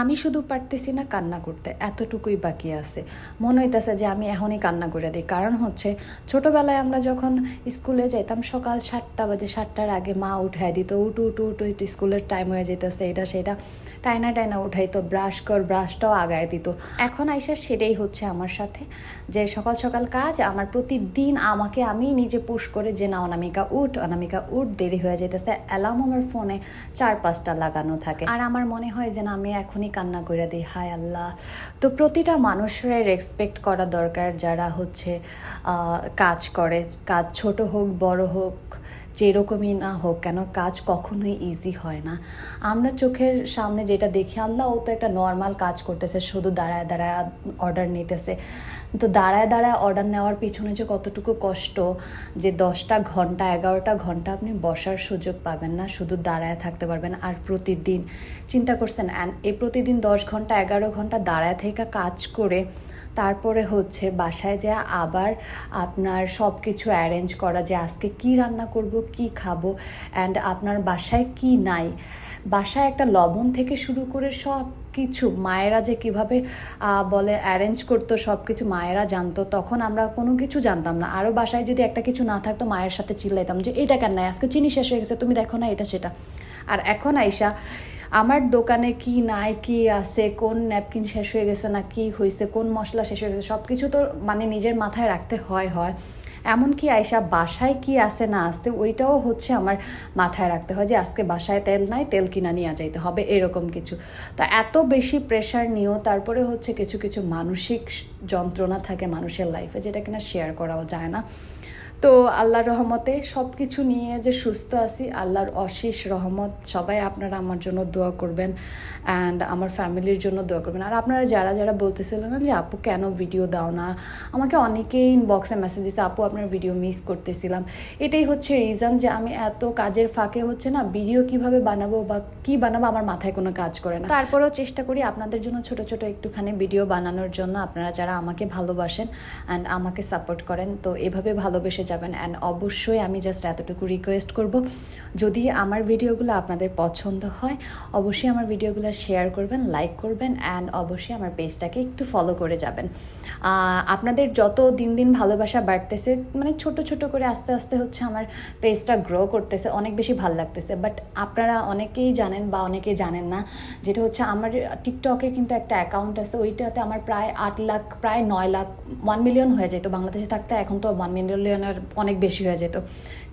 আমি শুধু পারতেছি না কান্না করতে, এতটুকুই বাকি আছে। মনে হইতেছে যে আমি এখনই কান্না করে দিই। কারণ হচ্ছে, ছোটোবেলায় আমরা যখন স্কুলে যাইতাম, সকাল সাতটা বাজে, সাতটার আগে মা উঠাই দিত, উঠু উঠু উঠু স্কুলের টাইম হয়ে যেতেছে এটা সেটা। টাইনা টাইনা উঠাইতো ব্রাশ কর ব্রাশটাও আগায় দিত। এখন আইসা সেটাই হচ্ছে আমার সাথে, যে সকাল সকাল কাজ আমার প্রতিদিন আমাকে আমি নিজে পুশ করে যে না অনামিকা, উঠ অনামিকা, উঠ। দেরি হয়ে যেতেছে অ্যালার্ম আমার ফোনে চার, পাঁচটা লাগানো থাকে। আর আমার মনে হয় যে, না, আমি এখনই কান্না করে দিই, হায় আল্লাহ। তো প্রতিটা মানুষের রেসপেক্ট করা দরকার যারা হচ্ছে কাজ করে, কাজ ছোট হোক, বড় হোক যেরকমই না হোক কেন কাজ কখনোই ইজি হয় না। আমরা চোখের সামনে যেটা দেখি, আল্লাহ ও তো একটা নর্মাল কাজ করতেছে, শুধু দাঁড়ায় দাঁড়ায় অর্ডার নিতেছে। তো দাঁড়ায় দাঁড়ায় অর্ডার নেওয়ার পিছনে যে কতটুকু কষ্ট, যে দশটা ঘণ্টা, এগারোটা ঘণ্টা আপনি বসার সুযোগ পাবেন না, শুধু দাঁড়ায় থাকতে পারবেন। আর প্রতিদিন চিন্তা করছেন এই প্রতিদিন দশ ঘণ্টা, এগারো ঘণ্টা দাঁড়ায় থেকে কাজ করে তারপরে হচ্ছে বাসায় যা আবার আপনার সব কিছু অ্যারেঞ্জ করা যে আজকে কি রান্না করব, কি খাব অ্যান্ড আপনার বাসায় কি নাই। বাসায় একটা লবণ থেকে শুরু করে সব কিছু মায়েরা যে কীভাবে বলে অ্যারেঞ্জ করতো সব কিছু মায়েরা জানতো, তখন আমরা কোনো কিছু জানতাম না। আরও বাসায় যদি একটা কিছু না থাকতো, মায়ের সাথে চিল্লাইতাম যে, এটা কেন নাই? আজকে চিনি শেষ হয়ে গেছে, তুমি দেখো না এটা সেটা। আর এখন আইসা আমার দোকানে কি নাই, কি আছে, কোন ন্যাপকিন শেষ হয়ে গেছে না কি হয়েছে কোন মশলা শেষ হয়ে গেছে সব কিছু তো মানে নিজের মাথায় রাখতে হয় হয়। এমনকি আয়সা বাসায় কি আছে না আসতে ওইটাও হচ্ছে আমার মাথায় রাখতে হয় যে আজকে বাসায় তেল নাই, তেল কিনা নিয়ে যাইতে হবে, এরকম কিছু। তো এত বেশি প্রেশার নিয়েও তারপরে হচ্ছে কিছু কিছু মানসিক যন্ত্রণা থাকে মানুষের লাইফে যেটা কিনা শেয়ার করাও যায় না। তো আল্লাহর রহমতে সব কিছু নিয়ে যে সুস্থ আছি, আল্লাহর অশেষ রহমত। সবাই আপনারা আমার জন্য দোয়া করবেন অ্যান্ড আমার ফ্যামিলির জন্য দোয়া করবেন। আর আপনারা যারা যারা বলতেছিলেন যে, আপু, কেন ভিডিও দাও না? আমাকে অনেকেই ইনবক্সে মেসেজ দিছে, আপু, আপনার ভিডিও মিস করতেছিলাম। এটাই হচ্ছে রিজন যে, আমি এত কাজের ফাঁকে হচ্ছে না ভিডিও কীভাবে বানাবো বা কি বানাবো আমার মাথায় কোনো কাজ করে না। তারপরেও চেষ্টা করি আপনাদের জন্য ছোট ছোট একটুখানি ভিডিও বানানোর জন্য। আপনারা যারা আমাকে ভালোবাসেন অ্যান্ড আমাকে সাপোর্ট করেন, তো এভাবে ভালোবেসে যাবেন অ্যান্ড অবশ্যই আমি জাস্ট এতটুকু রিকোয়েস্ট করব। যদি আমার ভিডিওগুলো আপনাদের পছন্দ হয়, অবশ্যই আমার ভিডিওগুলো শেয়ার করবেন লাইক করবেন অ্যান্ড অবশ্যই আমার পেজটাকে একটু ফলো করে যাবেন। আপনাদের যত দিন দিন ভালোবাসা বাড়তেছে মানে ছোট ছোট করে আস্তে আস্তে হচ্ছে আমার পেজটা গ্রো করতেছে, অনেক বেশি ভালো লাগতেছে। বাট আপনারা অনেকেই জানেন বা অনেকেই জানেন না, যেটা হচ্ছে আমার টিকটকে কিন্তু একটা অ্যাকাউন্ট আছে, ওইটাতে আমার প্রায় আট লাখ, প্রায় নয় লাখ ওয়ান মিলিয়ন হয়ে যেত বাংলাদেশে থাকতে এখন তো ওয়ান মিলিয়নের অনেক বেশি হয়ে যেত।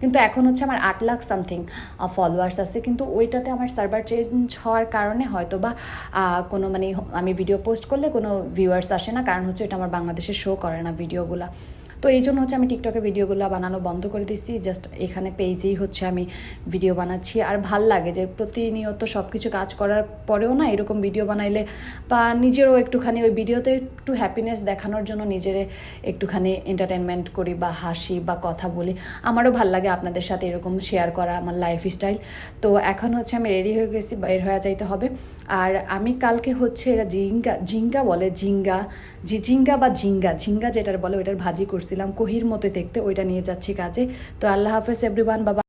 কিন্তু এখন হচ্ছে আমার আট লাখ সামথিং ফলোয়ার্স আছে। কিন্তু ওইটাতে আমার সার্ভার চেঞ্জ হওয়ার কারণে হয়তো বা কোনো মানে আমি ভিডিও পোস্ট করলে কোনো ভিউয়ার্স আসে না। কারণ হচ্ছে এটা আমার বাংলাদেশে শো করে না ভিডিওগুলো তো এই জন্য হচ্ছে আমি টিকটকে ভিডিওগুলো বানানো বন্ধ করে দিচ্ছি জাস্ট এখানে পেজেই হচ্ছে আমি ভিডিও বানাচ্ছি। আর ভালো লাগে যে প্রতিনিয়ত সব কিছু কাজ করার পরেও না এরকম ভিডিও বানাইলে বা নিজেরও একটুখানি ওই ভিডিওতে একটু হ্যাপিনেস দেখানোর জন্য নিজেরে একটুখানি এন্টারটেনমেন্ট করি বা হাসি বা কথা বলি। আমারও ভালো লাগে আপনাদের সাথে এরকম শেয়ার করা আমার লাইফ স্টাইল তো এখন হচ্ছে আমি রেডি হয়ে গেছি, বের হয়ে যাইতে হবে। আর আমি কালকে হচ্ছে এরা জিঙ্গা জিঙ্গা বলে জিঙ্গা জি বা ঝিঙ্গা ঝিঙ্গা যেটার বলে ওইটার ভাজি করছিলাম কহির মতো দেখতে ওইটা নিয়ে যাচ্ছি কাজে। তো আল্লাহ হাফেজ এভরিওয়ান বাবা।